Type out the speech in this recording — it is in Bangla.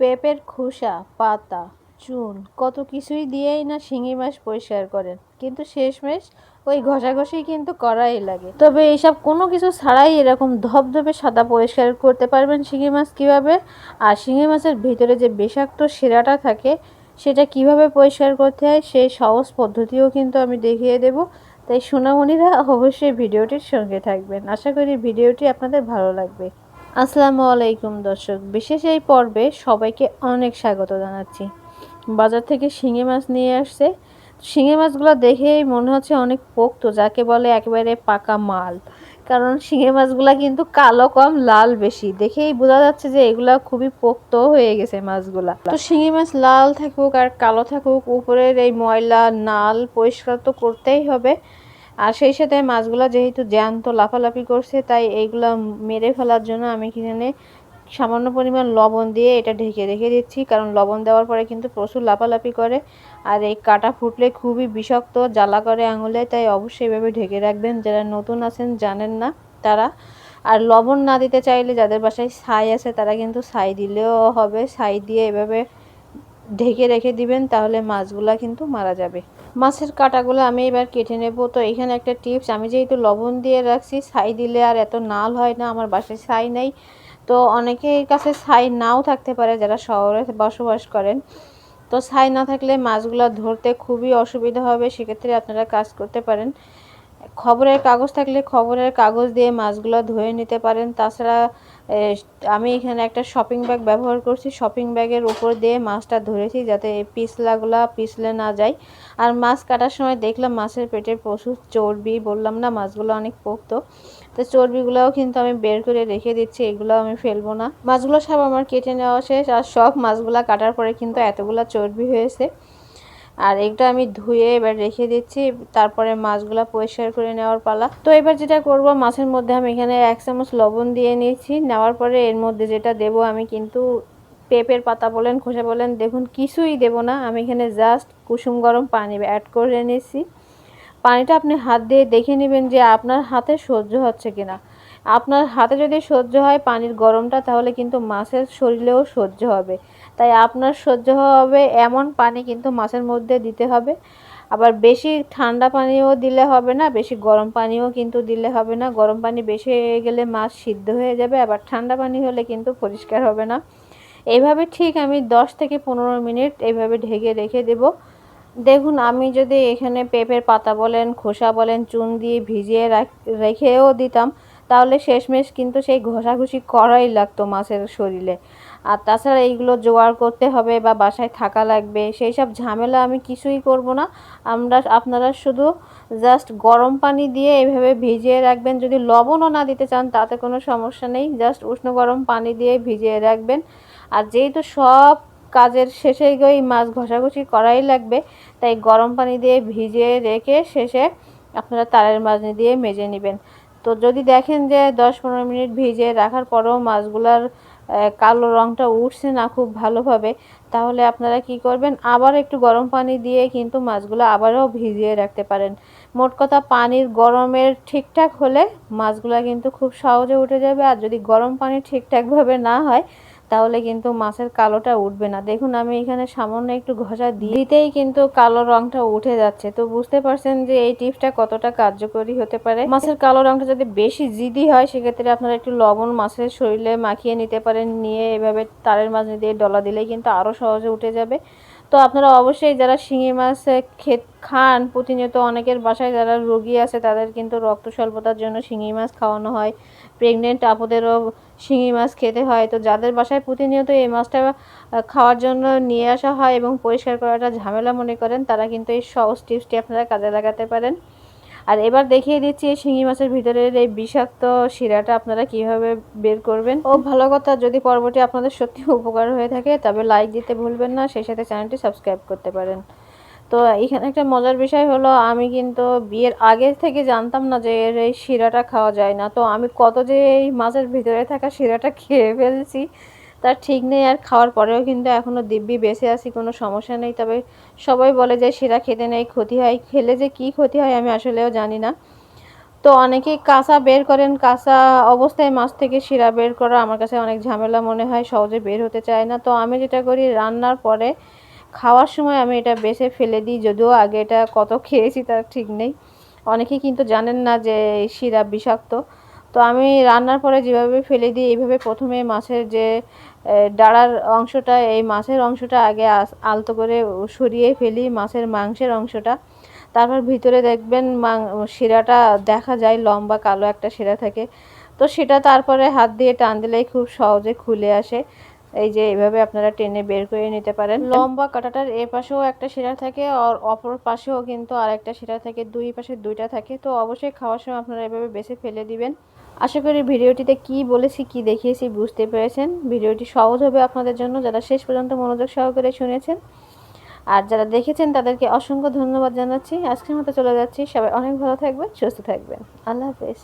পেঁপের খোসা, পাতা, চুন, কত কিছুই দিয়েই না শিঙি মাছ পরিষ্কার করেন। কিন্তু শেষমেশ ওই ঘষাঘষি কিন্তু করাই লাগে। তবে এইসব কোনো কিছু ছাড়াই এরকম ধবধবে সাদা পরিষ্কার করতে পারবেন শিঙি মাছ কীভাবে? আর শিঙি মাছের ভিতরে যে বিষাক্ত শিরাটা থাকে, সেটা কীভাবে পরিষ্কার করতে হয়, সেই সহজ পদ্ধতিও কিন্তু আমি দেখিয়ে দেব। তাই সোনামণিরা অবশ্যই ভিডিওটির সঙ্গে থাকবেন। আশা করি ভিডিওটি আপনাদের ভালো লাগবে। আসসালামু আলাইকুম, দর্শক। বিশেষ এই পর্বে সবাইকে অনেক স্বাগত জানাচ্ছি। বাজার থেকে শিঙি মাছ নিয়ে আসছে। শিঙি মাছগুলো দেখেই মনে হচ্ছে অনেক পোক্ত, যাকে বলে একেবারে পাকা মাল। কারণ শিঙি মাছগুলো কিন্তু কালো কম, লাল বেশি। দেখেই বোঝা যাচ্ছে যে এগুলা খুবই পোক্ত হয়ে গেছে মাছগুলা। তো শিঙি মাছ লাল থাকুক আর কালো থাকুক, উপরের এই ময়লা, নাল পরিষ্কার তো করতেই হবে। আর সেই সাথে মাছগুলো যেহেতু জ্যান্ত লাফালাফি করছে, তাই এইগুলো মেরে ফেলার জন্য আমি কিনে সামান্য পরিমাণ লবণ দিয়ে এটা ঢেকে রেখে দিচ্ছি। কারণ লবণ দেওয়ার পরে কিন্তু প্রচুর লাফালাফি করে। আর এই কাটা ফুটলে খুবই বিষাক্ত, জ্বালা করে আঙুলে, তাই অবশ্যই এভাবে ঢেকে রাখবেন। যারা নতুন আছেন, জানেন না তারা। আর লবণ না দিতে চাইলে যাদের বাসায় ছাই আছে, তারা কিন্তু ছাই দিলেও হবে। ছাই দিয়ে এভাবে ঢেকে রেখে দিবেন, তাহলে মাছগুলা কিন্তু মারা যাবে। মাছের কাটাগুলো আমি এবার কেটে নেব। তো এখানে একটা টিপস, আমি যেহেতু লবণ দিয়ে রাখছি, ছাই দিলে আর এত নাল হয় না, আমার বাসায় ছাই নেই। তো অনেকের কাছে ছাই নাও থাকতে পারে, যারা শহরে বসবাস করেন। তো ছাই না থাকলে মাছগুলো ধরতে খুবই অসুবিধা হবে, সেক্ষেত্রে আপনারা কাজ করতে পারেন। খবরের কাগজ থাকলে খবরের কাগজ দিয়ে মাছগুলো ধুয়ে নিতে পারেন। তাছাড়া আমি এখানে একটা শপিং ব্যাগ ব্যবহার করছি। শপিং ব্যাগের উপর দিয়ে মাছটা ধরেছি যাতে পিছলাগুলা পিছলে না যায়। আর মাছ কাটার সময় দেখলাম মাছের পেটে প্রচুর চর্বি। বললাম, না, মাছগুলো অনেক পোক্ত। তো চর্বিগুলোও কিন্তু আমি বের করে রেখে দিচ্ছি এগুলো আমি ফেলব না। মাছগুলো সব আমার কেটে নেওয়া শেষ, আর সব মাছগুলো কাটার পরে কিন্তু এতগুলো চর্বি হয়েছে। আর এগুলো আমি ধুয়ে এবার রেখে দিচ্ছি। তারপরে মাছগুলো পরিষ্কার করে নেওয়ার পালা। তো এবার যেটা করব, মাছের মধ্যে আমি এখানে এক চামচ লবণ দিয়ে নিয়েছি। নেওয়ার পরে এর মধ্যে যেটা দেব, আমি কিন্তু পেঁপের পাতা বলেন, খোসা বলেন, দেখুন কিছুই দেব না। আমি এখানে জাস্ট কুসুম গরম পানি অ্যাড করে নিয়েছি। পানিটা আপনি হাত দিয়ে দেখে নেবেন যে আপনার হাতে সহ্য হচ্ছে কিনা। আপনার হাতে যদি সহ্য হয় পানির গরমটা, তাহলে কিন্তু মাছের শরীরেও সহ্য হবে। তাই আপনার সহ্য হবে এমন পানি কিন্তু মাছের মধ্যে দিতে হবে। আবার বেশি ঠান্ডা পানিও দিলে হবে না, বেশি গরম পানিও কিন্তু দিলে হবে না। গরম পানি বেশি হয়ে গেলে মাছ সিদ্ধ হয়ে যাবে, আবার ঠান্ডা পানি হলে কিন্তু পরিষ্কার হবে না। এইভাবে ঠিক আমি 10 থেকে পনেরো মিনিট এইভাবে ঢেকে রেখে দেব। দেখুন, আমি যদি এখানে পেঁপের পাতা বলেন, খোসা বলেন, চুন দিয়ে ভিজিয়ে রেখেও দিতাম, তাহলে শেষমেশ কিন্তু সেই ঘষাঘষি করাই লাগতো মাছের শরীরে। আর তাছাড়া এইগুলো জোগাড় করতে হবে বা বাসায় থাকা লাগবে, সেই সব ঝামেলা আমি কিছুই করব না। আমরা আপনারা শুধু জাস্ট গরম পানি দিয়ে এভাবে ভিজিয়ে রাখবেন, যদি লবণও না দিতে চান তাতে কোনো সমস্যা নেই, জাস্ট উষ্ণ গরম পানি দিয়ে ভিজিয়ে রাখবেন। আর যেহেতু সব কাজের শেষে গিয়ে মাছ ঘষাঘষি করাই লাগবে। তাই গরম পানি দিয়ে ভিজিয়ে রেখে শেষে আপনারা তারের মাঝে দিয়ে মেজে নেবেন। তো যদি দেখেন যে দশ পনেরো মিনিট ভিজিয়ে রাখার পরেও মাছগুলার কালো রঙটা উঠছে না খুব ভালোভাবে, তাহলে আপনারা কি করবেন? আবার একটু গরম পানি দিয়ে কিন্তু মাছগুলো আবারও ভিজিয়ে রাখতে পারেন। মোট কথা পানির গরমের ঠিকঠাক হলে মাছগুলো কিন্তু খুব সহজে উঠে যাবে। আর যদি গরম পানি ঠিকঠাকভাবে না হয় তাহলে কিন্তু মাছের কালোটা উঠবে না। দেখুন, আমি এখানে সামান্য একটু ঘষা দিতেই কিন্তু কালো রংটা উঠে যাচ্ছে। তো বুঝতে পারছেন যে এই টিপসটা কতটা কার্যকরী হতে পারে? মাছের কালো রংটা যদি বেশি জিদি হয়, সেক্ষেত্রে আপনারা একটু লবণ মাছের শরীরে মাখিয়ে নিতে পারেন। নিয়ে এভাবে তারের মাঝে দিয়ে ডলা দিলেই কিন্তু আরও সহজে উঠে যাবে। তো আপনারা অবশ্যই যারা শিঙি মাছ খেত খান, প্রতিনিয়ত অনেকের বাসায় যারা রোগী আছে, তাদের কিন্তু রক্ত স্বল্পতার জন্য শিঙি মাছ খাওয়ানো হয়। প্রেগনেন্ট আপুদেরও শিঙি মাছ খেতে হয়। তো যাদের বাসায় প্রতিনিয়ত এই মাছটা খাওয়ার জন্য নিয়ে আসা হয় এবং পরিষ্কার করাটা ঝামেলা মনে করেন, তারা কিন্তু এই সহজ টিপসটি আপনারা কাজে লাগাতে পারেন। আর এবার দেখিয়ে দিচ্ছি এই শিঙি মাছের ভিতরের এই বিষাক্ত শিরাটা আপনারা কীভাবে বের করবেন। ও ভালো কথা, যদি পর্বটি আপনাদের সত্যি উপকার হয়ে থাকে, তবে লাইক দিতে ভুলবেন না, সেই সাথে চ্যানেলটি সাবস্ক্রাইব করতে পারেন। তো এখানে একটা মজার বিষয় হলো, আমি কিন্তু বিয়ের আগে থেকে জানতাম না যে এর এই শিরাটা খাওয়া যায় না। তো আমি কত যে এই মাছের ভিতরে থাকা শিরাটা খেয়ে ফেলছি তার ঠিক নেই, আর খাওয়ার পরেও কিন্তু এখনও দিব্যি বেঁচে আছি, কোনো সমস্যা নেই। তবে সবাই বলে যে শিরা খেতে নেই, ক্ষতি হয়। খেলে যে কি ক্ষতি হয় আমি আসলেও জানি না। তো অনেকেই কাঁচা বের করেন, কাঁচা অবস্থায় মাছ থেকে শিরা বের করা আমার কাছে অনেক ঝামেলা মনে হয়, সহজে বের হতে চায় না। তো আমি যেটা করি, রান্নার পরে খাওয়ার সময় আমি এটা বেছে ফেলে দিই, যদিও আগে এটা কত খেয়েছি তার ঠিক নেই। অনেকেই কিন্তু জানেন না যে শিরা বিষাক্ত। তো আমি রান্নার পরে যেভাবে ফেলে দিই, এইভাবে প্রথমে মাছের যে ডাড়ার অংশটা, এই মাছের অংশটা আগে আলতো করে সরিয়ে ফেলি মাছের মাংসের অংশটা। তারপর ভিতরে দেখবেন শিরাটা দেখা যায়, লম্বা কালো একটা শিরা থাকে। তো সেটা তারপরে হাত দিয়ে টান দিলেই খুব সহজে খুলে আসে। এই যে এইভাবে আপনারা টেনে বের করে নিতে পারেন। লম্বা কাঁটাটার এ পাশেও একটা শিরা থাকে, আর অপর পাশেও কিন্তু আরেকটা শিরা থাকে, দুই পাশে দুইটা থাকে। তো অবশ্যই খাওয়ার সময় আপনারা এভাবে বেছে ফেলে দিবেন। আশা করি ভিডিওটিতে কি বলেছি, কি দেখিয়েছি বুঝতে পেরেছেন। ভিডিওটি সহজ হবে আপনাদের জন্য যারা শেষ পর্যন্ত মনোযোগ সহকারে শুনেছেন। আর যারা দেখেছেন, তাদেরকে অসংখ্য ধন্যবাদ জানাচ্ছি। আজকের মতো চলে যাচ্ছি। সবাই অনেক ভালো থাকবেন, সুস্থ থাকবেন। আল্লাহ হাফেজ।